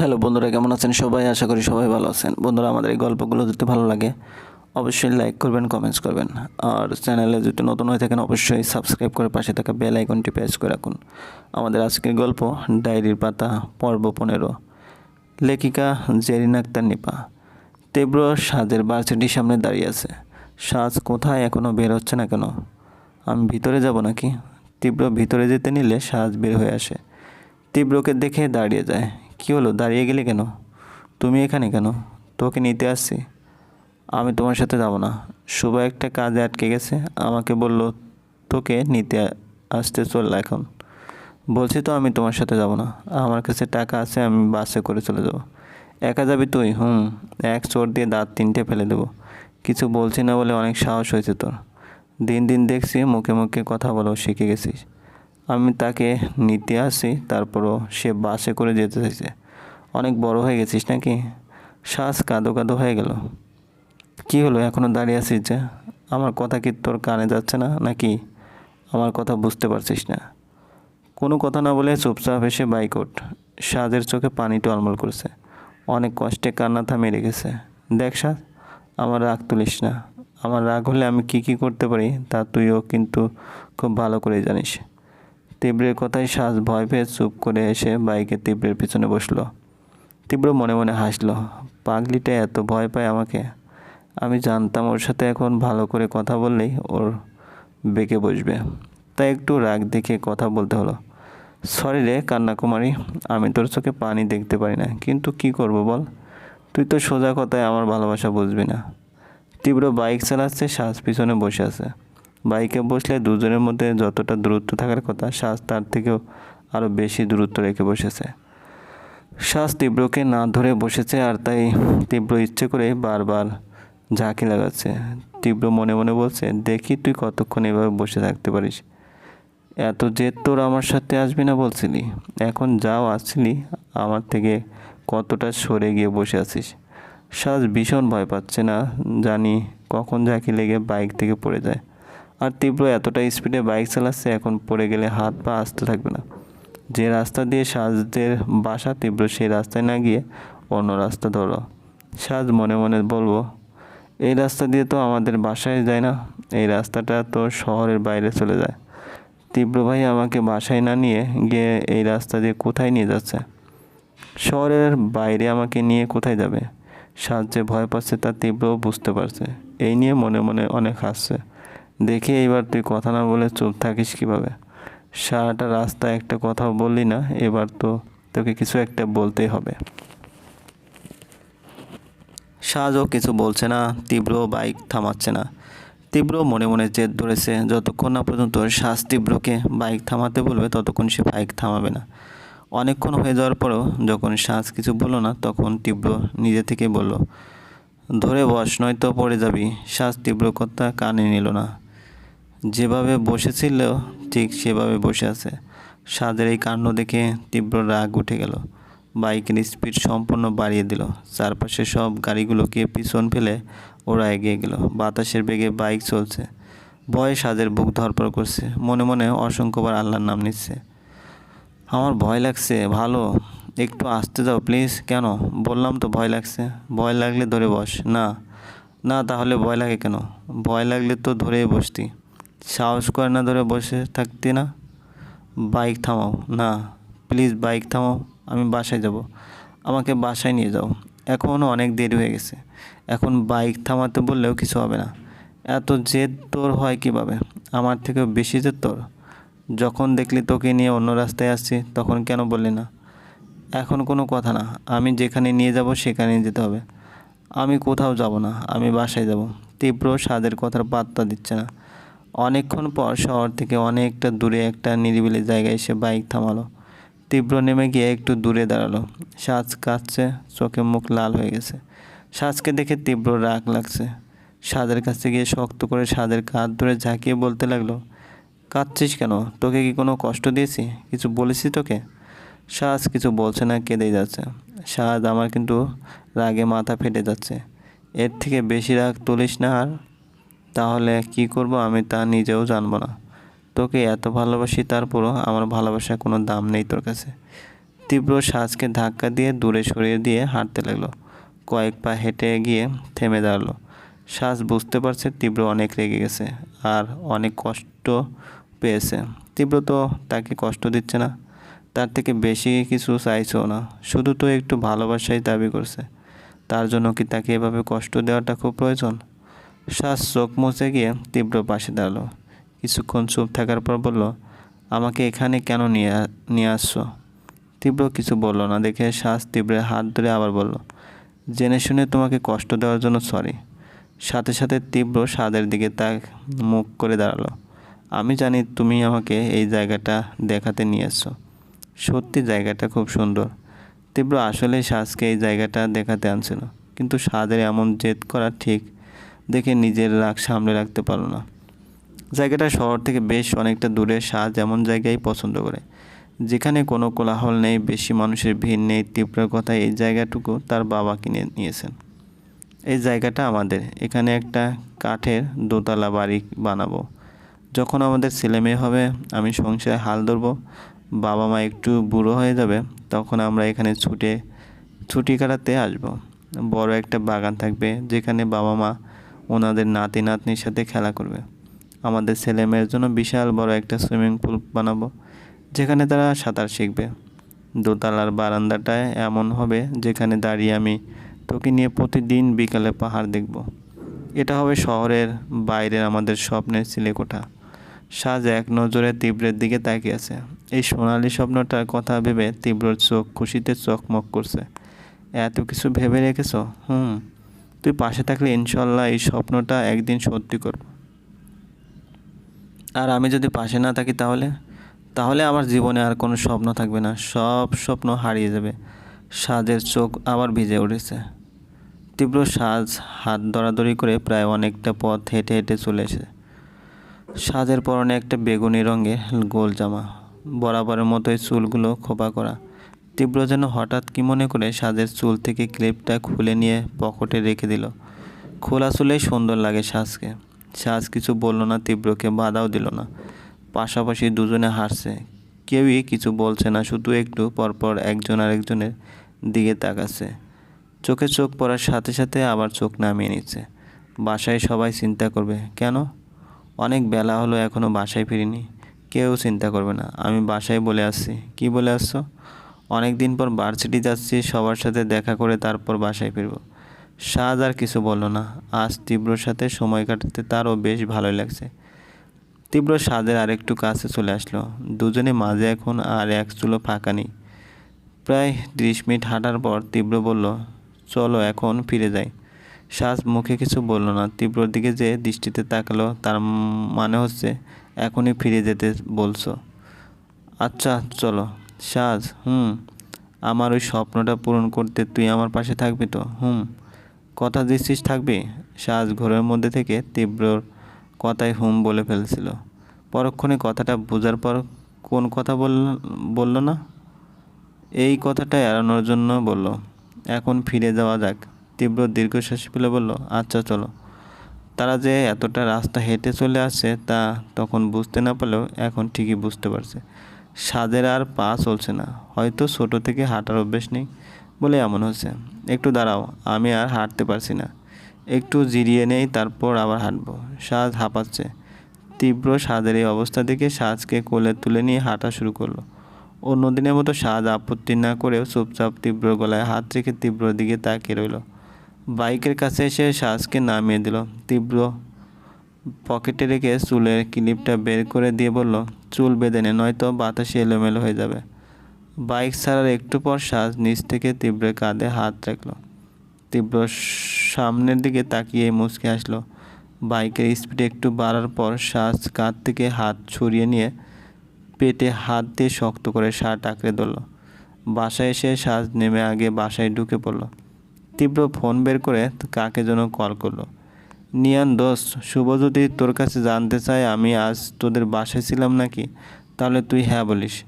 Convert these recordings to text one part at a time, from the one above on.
Hello বন্ধুরা, কেমন আছেন সবাই? আশা করি সবাই ভালো আছেন। বন্ধুরা, আমাদের এই গল্পগুলো যদি ভালো লাগে, অবশ্যই লাইক করবেন কমেন্টস করবেন। আর চ্যানেলে যদি নতুন হয়ে থাকেন, অবশ্যই সাবস্ক্রাইব করে পাশে থাকা বেল আইকনটি প্রেস করে রাখুন। আমাদের আজকের গল্প, ডায়েরির পাতা, পর্ব পনেরো। লেখিকা জেরিন আক্তার নিপা। তীব্র সাজের ভার্সিটির সামনে দাঁড়িয়ে আছে। সাজ কোথায় এখনও বের হচ্ছে না কেন? আমি ভিতরে যাব নাকি? তীব্র ভিতরে যেতে নিলে সাজ বের হয়ে আসে। তীব্রকে দেখে দাঁড়িয়ে যায়। কী হলো? দাঁড়িয়ে গেলে কেন? তুমি এখানে কেন? তোকে নিতে আসছি। আমি তোমার সাথে যাব না। শুভ একটা কাজে আটকে গেছে। আমাকে বলল, তোকে নিতে আসতে চল এখন। বলছি তো, আমি তোমার সাথে যাব না। আমার কাছে টাকা আছে, আমি বাসে করে চলে যাব। একা যাবি তুই? হুম, এক চোর দিয়ে দাঁত তিনটে ফেলে দেবো। কিছু বলছি না বলে অনেক সাহস হয়েছে তোর। দিন দিন দেখছি, মুখে মুখে কথা বলো শিখে গেছিস। আমি তাকে নিতে আসি তারপরও সে বাসে করে যেতে চাইছে। অনেক বড় হয়ে গেছিস নাকি? শ্বাস কাঁদো কাঁদো হয়ে গেল। কি হলো? এখনও দাঁড়িয়ে আছিস যে? আমার কথা কি তোর কানে যাচ্ছে না নাকি? আমার কথা বুঝতে পারছিস না। কোনো কথা না বলে চুপচাপ এসে বাইক ওঠ সাজের চোখে পানি টলমল করছে। অনেক কষ্টে কান্না থামিয়ে রেখেছে। দেখ সাজ, আমার রাগ তুলিস না। আমার রাগ হলে আমি কি কি করতে পারি তা তুইও কিন্তু খুব ভালো করে জানিস। তীব্রের কথায় শ্বাস ভয় পেয়ে চুপ করে এসে বাইকে তীব্রের পিছনে বসল। তীব্র মনে মনে হাসলো। পাগলিটা এত ভয় পায় আমাকে। আমি জানতাম ওর সাথে এখন ভালো করে কথা বললেই ওর বেঁকে বসবে। তাই একটু রাগ দেখে কথা বলতে হলো। সরি রে কান্নাকুমারী, আমি তোর চোখে পানি দেখতে পারি না। কিন্তু কি করব বল? তুই তো সোজা কথায় আমার ভালোবাসা বুঝবি না। তীব্র বাইক চালাচ্ছে শ্বাস পিছনে বসে আছে। বাইকে বসলে দুজনের মধ্যে যতটা দূরত্ব থাকার কথা শ্বাস তার থেকেও আরও বেশি দূরত্ব রেখে বসেছে। শ্বাস তীব্রকে না ধরে বসেছে আর তাই তীব্র ইচ্ছে করে বারবার ঝাঁকি লাগাচ্ছে। তীব্র মনে মনে বলছে, দেখি তুই কতক্ষণ এভাবে বসে থাকতে পারিস। এত জেদ তোর আমার সাথে আসবি না বলছিলি। এখন যাও আসছিলি, আমার থেকে কতটা সরে গিয়ে বসে আছিস? সাজ ভীষণ ভয় পাচ্ছে না। জানি কখন ঝাঁকি লেগে বাইক থেকে পড়ে যায়। আর তীব্র এতটা স্পিডে বাইক চালাচ্ছে, এখন পড়ে গেলে হাত পা আসতে থাকবে না। যে রাস্তা দিয়ে সাজদের বাসা তীব্র, সেই রাস্তায় না গিয়ে অন্য রাস্তা ধরো। সাজ, মনে মনে বলব, এই রাস্তা দিয়ে তো আমাদের বাসায় যায় না, এই রাস্তাটা তো শহরের বাইরে চলে যায়। তীব্র ভাই আমাকে বাসায় না নিয়ে গিয়ে এই রাস্তা দিয়ে কোথায় নিয়ে যাচ্ছে? শহরের বাইরে আমাকে নিয়ে কোথায় যাবে? সাজ যে ভয় পাচ্ছে তা তীব্রও বুঝতে পারছে। এই নিয়ে মনে মনে অনেক হাসছে। দেখি এইবার তুই কথা না বলে চুপ থাকিস কীভাবে? সারাটা রাস্তায় একটা কথাও বললি না, এবার তো তোকে কিছু একটা বলতেই হবে। সাজও কিছু বলছে না, তীব্র বাইক থামাচ্ছে না। তীব্র মনে মনে জেদ ধরেছে, যতক্ষণ না পর্যন্ত শ্বাস তীব্রকে বাইক থামাতে বলবে, ততক্ষণ সে বাইক থামাবে না। অনেকক্ষণ হয়ে যাওয়ার পরেও যখন শ্বাস কিছু বলল না, তখন তীব্র নিজে থেকে বলল, ধরে বস, নয়তো পড়ে যাবি। শ্বাস তীব্র কথা কানে নিল না। যেভাবে বসেছিল ঠিক সেভাবে বসে আছে। সাদের এই কাণ্ড দেখে তীব্র রাগ উঠে গেল। বাইকের স্পিড সম্পূর্ণ বাড়িয়ে দিল। চারপাশে সব গাড়িগুলোকে পিছন ফেলে ওরা এগিয়ে গেল। বাতাসের বেগে বাইক চলছে। ভয়ে সাদের বুক ধরপড় করছে। মনে মনে অসংখ্যবার আল্লাহর নাম নিচ্ছে। আমার ভয় লাগছে, ভালো। একটু আসতে যাও প্লিজ। কেন? বললাম তো ভয় লাগছে। ভয় লাগলে ধরে বস। না। না, তাহলে ভয় লাগে কেন? ভয় লাগলে তো ধরেই বসতি। সাহস করে না ধরে বসে থাকতি না বাইক থামাও। না প্লিজ বাইক থামাও, আমি বাসায় যাব। আমাকে বাসায় নিয়ে যাও। এখনও অনেক দেরি হয়ে গেছে। এখন বাইক থামাতে বললেও কিছু হবে না। এত জেদ তোর হয় কীভাবে? আমার থেকেও বেশি জেদ তোর। যখন দেখলি তোকে নিয়ে অন্য রাস্তায় আসছি, তখন কেন বললি না? এখন কোনো কথা না। আমি যেখানে নিয়ে যাব সেখানে যেতে হবে। আমি কোথাও যাব না। আমি বাসায় যাব। তীব্র স্বাদের কথার পাত্তা দিচ্ছে না। অনেকক্ষণ পর শহর থেকে অনেকটা দূরে একটা নিরিবিলি জায়গায় এসে বাইক থামালো। তীব্র নেমে গিয়ে একটু দূরে দাঁড়াল। সাজ কাঁদছে, চোখে মুখ লাল হয়ে গেছে। সাজকে দেখে তীব্র রাগ লাগছে। সাদের কাছে গিয়ে শক্ত করে সাদের কাঁধ ধরে ঝাঁকিয়ে বলতে লাগল, কাঁদছিস কেন? তোকে কি কোনো কষ্ট দিয়েছি? কিছু বলেছি তোকে? সাজ কিছু বলছে না, কেঁদেই যাচ্ছে। সাজ আমার কিন্তু রাগে মাথা ফেটে যাচ্ছে। এর থেকে বেশি রাগ তুলিস না আর? তাহলে কি করব আমি তা নিজেও জানব না। তোকে এত ভালোবাসি তারপরও আমার ভালোবাসার কোনো দাম নেই তোর কাছে। তীব্র শ্বাসকে ধাক্কা দিয়ে দূরে সরিয়ে দিয়ে হাঁটতে লাগল। কয়েক পা হেঁটে গিয়ে থেমে দাঁড়াল। শ্বাস বুঝতে পারছে তীব্র অনেক রেগে গেছে আর অনেক কষ্ট পেয়েছে। তীব্র তো তাকে কষ্ট দিচ্ছে না। তার থেকে বেশি কিছু চাইছেও না। শুধু তো একটু ভালোবাসাই দাবি করছে। তার জন্য কি তাকে এভাবে কষ্ট দেওয়াটা খুব প্রয়োজন? শ্বাস চোখ মুছে গিয়ে তীব্র পাশে দাঁড়াল। কিছুক্ষণ চুপ থাকার পর বলল, আমাকে এখানে কেন নিয়ে নিয়ে আসছো? তীব্র কিছু বলল না, দেখে শ্বাস তীব্রের হাত ধরে আবার বলল, জেনে শুনে তোমাকে কষ্ট দেওয়ার জন্য সরি সাথে সাথে তীব্র স্বাদের দিকে তাক মুখ করে দাঁড়াল, আমি জানি তুমি আমাকে এই জায়গাটা দেখাতে নিয়ে এসছো। সত্যি জায়গাটা খুব সুন্দর। তীব্র আসলে শ্বাসকে এই জায়গাটা দেখাতে আনছিল, কিন্তু স্বাদের এমন জেদ করা ঠিক দেখে নিজের রাগ সামলে রাখতে পারল না। জায়গাটা শহর থেকে বেশ অনেকটা দূরে সাজ এমন জায়গায় পছন্দ করে। যেখানে কোনো কোলাহল নেই, বেশি মানুষের ভিড় নেই, তীব্র কথা এই জায়গাটুকু তার বাবা কিনে নিয়েছেন। এই জায়গাটা আমাদের। এখানে একটা কাঠের দোতলা বাড়ি বানাবো। যখন আমাদের ছেলে মেয়ে হবে, আমি সংসারে হাল ধরবো, বাবা মা একটু বুড়ো হয়ে যাবে, তখন আমরা এখানে ছুটে, ছুটি কাটাতে আসব। বড় একটা বাগান থাকবে, যেখানে বাবা মা ওনাদের নাতি নাতনির সাথে খেলা করবে। আমাদের ছেলে মেয়ের জন্য বিশাল বড় একটা সুইমিং পুল বানাবো, যেখানে তারা সাঁতার শিখবে। দোতলার বারান্দাটায় এমন হবে, যেখানে দাঁড়িয়ে আমি তোকে নিয়ে প্রতিদিন বিকালে পাহাড় দেখব। এটা হবে শহরের বাইরের আমাদের স্বপ্নের সিলেকোঠা সাজ এক নজরে তীব্রের দিকে তাকিয়ে আছে। এই সোনালি স্বপ্নটার কথা ভেবে তীব্রর চোখ খুশিতে চকমক করছে। এত কিছু ভেবে রেখেছ? হুম। তুই পাশে থাকলে ইনশাল্লাহ এই স্বপ্নটা একদিন সত্যি করব। আর আমি যদি পাশে না থাকি তাহলে? তাহলে আমার জীবনে আর কোনো স্বপ্ন থাকবে না। সব স্বপ্ন হারিয়ে যাবে। সাজের চোখ আবার ভিজে উঠেছে। তীব্র সাজ, হাত দরাদরি করে প্রায় অনেকটা পথ হেঁটে হেঁটে চলে সাজের পরনে একটা বেগুনি রঙের গোল জামা। বরাবরের মতোই চুলগুলো খোপা করা। তীব্র যেন হঠাৎ কি মনে করে সাজের চুল থেকে ক্লিপটা খুলে নিয়ে পকেটে রেখে দিল। খোলা চুলেই সুন্দর লাগে সাজকে। সাজ কিছু বলল না, তীব্রকে বাধাও দিল না। পাশাপাশি দুজনে হাসছে। কেউই কিছু বলছে না, শুধু একটু পরপর একজন আরেকজনের দিকে তাকাচ্ছে। চোখে চোখ পড়ার সাথে সাথে আবার চোখ নামিয়ে নিচ্ছে। বাসায় সবাই চিন্তা করবে, কেন? অনেক বেলা হলো এখনও বাসায় ফিরিনি। কেউ চিন্তা করবে না। আমি বাসায় বলে আসছি। কি বলে আসছো? অনেক দিন পর ভার্সিটি যাচ্ছি, সবার সাথে দেখা করে তারপর বাসায় ফিরব। সাজ আর কিছু বলল না। আজ তীব্রর সাথে সময় কাটাতে তারও বেশ ভালোই লাগছে। তীব্র স্বাদের আরেকটু কাছে চলে আসলো। দুজনে মাঝে এখন আর এক চুলো ফাঁকা নেই। প্রায় ত্রিশ মিনিট হাঁটার পর তীব্র বলল, চলো এখন ফিরে যাই। সাজ মুখে কিছু বলল না। তীব্রর দিকে যে দৃষ্টিতে তাকালো। তার মানে হচ্ছে, এখনই ফিরে যেতে বলছো। আচ্ছা চলো। সাজ, হুম। আমার ওই স্বপ্নটা পূরণ করতে তুই আমার পাশে থাকবি তো, হুম। কথা দিচ্ছিস থাকবি? সাজ ঘরের মধ্যে থেকে তীব্রর কথায় হুম বলে ফেলছিল। পরক্ষণে কথাটা বোঝার পর কোন কথা বল, বলল না? এই কথাটা এড়ানোর জন্য বলল। এখন ফিরে যাওয়া যাক। তীব্র দীর্ঘশ্বাস ফেলে বলল আচ্ছা চলো। তারা যে এতটা রাস্তা হেঁটে চলে আসছে তা তখন বুঝতে না পারলেও এখন ঠিকই বুঝতে পারছে। স্বাদের আর পা চলছে না। হয়তো ছোট থেকে হাঁটার অভ্যেস নেই বলে এমন হচ্ছে। একটু দাঁড়াও, আমি আর হাঁটতে পারছি না। একটু জিরিয়ে নেই, তারপর আবার হাঁটবো। সাজ হাঁপাচ্ছে। তীব্র স্বাদের এই অবস্থা দেখে সাজকে কোলে তুলে নিয়ে হাঁটা শুরু করল। অন্য দিনের মতো সাজ আপত্তি না করেও চুপচাপ তীব্র গলায় হাত রেখে তীব্র দিকে তাকিয়ে রইল। বাইকের কাছে এসে সাজকে নামিয়ে দিল। তীব্র পকেটে রেখে চুলের ক্লিপটা বের করে দিয়ে বলল, চুল বেঁধে নে, নয়তো বাতাসে এলোমেলো হয়ে যাবে। বাইক ছাড়ার একটু পর সাজ নিচ থেকে তীব্র কাঁধে হাত রাখল। তীব্র সামনের দিকে তাকিয়ে মুচকে আসলো বাইকের স্পিড একটু বাড়ার পর শ্বাস কাঁধ থেকে হাত ছড়িয়ে নিয়ে পেটে হাত দিয়ে শক্ত করে শার্ট আঁকড়ে ধরল। বাসায় এসে শ্বাস নেমে আগে বাসায় ঢুকে পড়ল। তীব্র ফোন বের করে কাকে যেন কল করল। নিয়ান, দোস্ত, শুভ যদি তোর কাছে জানতে চায় আমি আজ তোদের বাসায় ছিলাম নাকি, তাহলে তুই হ্যাঁ বলিস।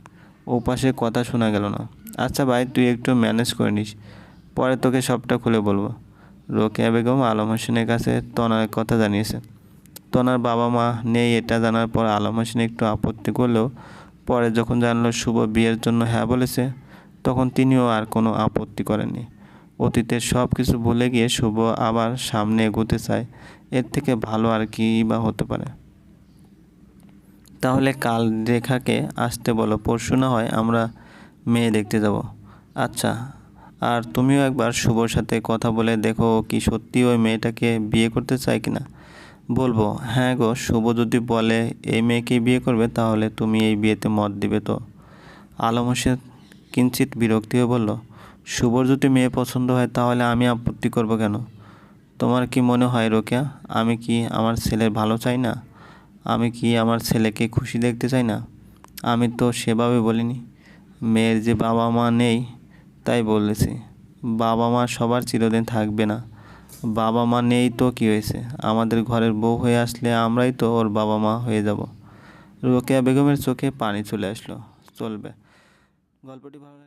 ও পাশে কথা শোনা গেল না। আচ্ছা ভাই, তুই একটু ম্যানেজ করে নিস। পরে তোকে সবটা খুলে বলব। রোকেয়া বেগম আলম হোসেনের কাছে তনার কথা জানিয়েছে। তনার বাবা মা নেই, এটা জানার পর আলম হোসেন একটু আপত্তি করলেও পরে যখন জানলো শুভ বিয়ের জন্য হ্যাঁ বলেছে, তখন তিনিও আর কোনো আপত্তি করেননি। অতীতের সব কিছু ভুলে গিয়ে শুভ আবার সামনে এগোতে চায়। এর থেকে ভালো আর কী বা হতে পারে? তাহলে কাল রেখাকে আসতে বলো, পরশু না হয় আমরা মেয়ে দেখতে যাব। আচ্ছা আর তুমিও একবার শুভর সাথে কথা বলে দেখো কি সত্যি ওই মেয়েটাকে বিয়ে করতে চায় কিনা। বলব হ্যাঁ গো, শুভ যদি বলে এই মেয়েকেই বিয়ে করবে তাহলে তুমি এই বিয়েতে মত দিবে তো। আলম হোসেন কিঞ্চিত বিরক্তি হয়ে বলল শুভর যদি মেয়ে পছন্দ হয়, তাহলে আমি আপত্তি করব কেন? তোমার কি মনে হয় রোকেয়া? আমি কি আমার ছেলের ভালো চাই না? আমি কি আমার ছেলেকে খুশি দেখতে চাই না? আমি তো সেভাবে বলিনি। মেয়ের যে বাবা মা নেই, তাই বলেছি। বাবা মা সবার চিরদিন থাকবে না। বাবা মা নেই তো কী হয়েছে? আমাদের ঘরের বউ হয়ে আসলে আমরাই তো ওর বাবা মা হয়ে যাব। রোকেয়া বেগমের চোখে পানি চলে আসলো। চলবে। গল্পটি ভালো